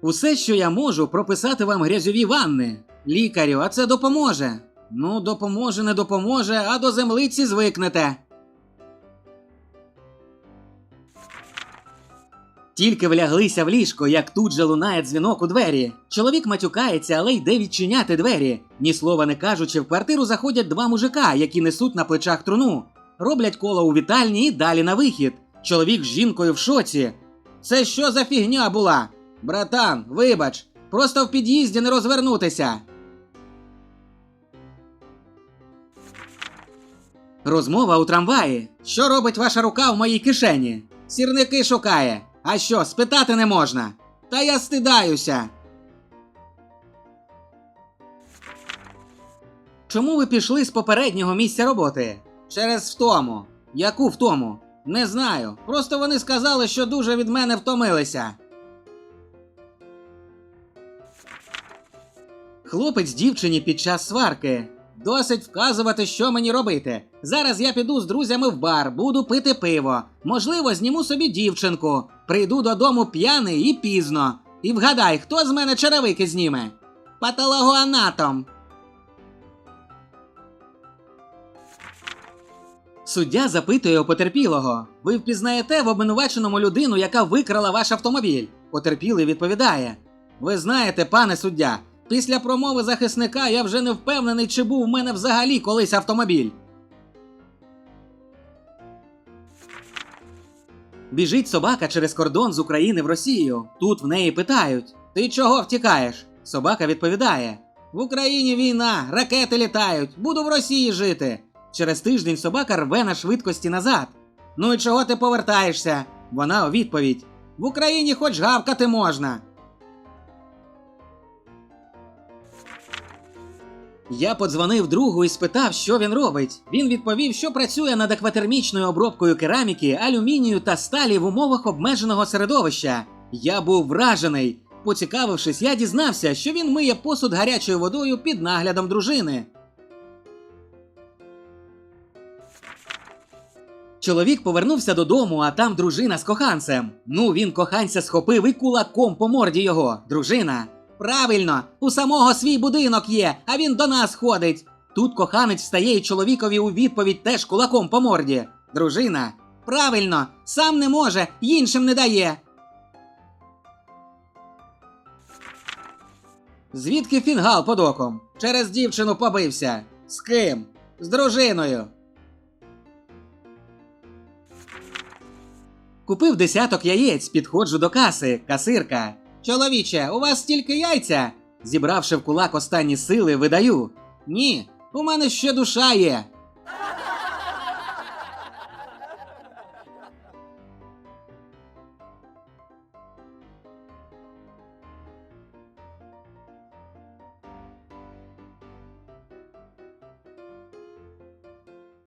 Усе, що я можу, прописати вам грязьові ванни. Лікарю, а це допоможе. Ну, допоможе, не допоможе, а до землиці звикнете. Тільки вляглися в ліжко, як тут же лунає дзвінок у двері. Чоловік матюкається, але йде відчиняти двері. Ні слова не кажучи, в квартиру заходять два мужика, які несуть на плечах труну. Роблять коло у вітальні і далі на вихід. Чоловік з жінкою в шоці. Це що за фігня була? Братан, вибач, просто в під'їзді не розвернутися. Розмова у трамваї. Що робить ваша рука в моїй кишені? Сірники шукає. А що, спитати не можна? Та я стидаюся. Чому ви пішли з попереднього місця роботи? Через втому. Яку втому? Не знаю. Просто вони сказали, що дуже від мене втомилися. Хлопець дівчині під час сварки. Досить вказувати, що мені робити. Зараз я піду з друзями в бар, буду пити пиво. Можливо, зніму собі дівчинку. Прийду додому п'яний і пізно. І вгадай, хто з мене черевики зніме? Патологоанатом. Суддя запитує у потерпілого: Ви впізнаєте в обвинуваченому людину, яка викрала ваш автомобіль? Потерпілий відповідає: Ви знаєте, пане суддя, після промови захисника я вже не впевнений, чи був у мене взагалі колись автомобіль. Біжить собака через кордон з України в Росію. Тут в неї питають: Ти чого втікаєш? Собака відповідає: В Україні війна, ракети літають, буду в Росії жити. Через тиждень собака рве на швидкості назад. Ну і чого ти повертаєшся? Вона у відповідь: В Україні хоч гавкати можна. Я подзвонив другу і спитав, що він робить. Він відповів, що працює над акватермічною обробкою кераміки, алюмінію та сталі в умовах обмеженого середовища. Я був вражений. Поцікавившись, я дізнався, що він миє посуд гарячою водою під наглядом дружини. Чоловік повернувся додому, а там дружина з коханцем. Ну, він коханця схопив і кулаком по морді його. Дружина. Правильно, у самого свій будинок є, а він до нас ходить. Тут коханець встає і чоловікові у відповідь теж кулаком по морді. Дружина. Правильно, сам не може, іншим не дає. Звідки фінгал под оком? Через дівчину побився. З ким? З дружиною. Купив десяток яєць, підходжу до каси, касирка. Чоловіче, у вас тільки яйця? Зібравши в кулак останні сили, видаю. Ні, у мене ще душа є.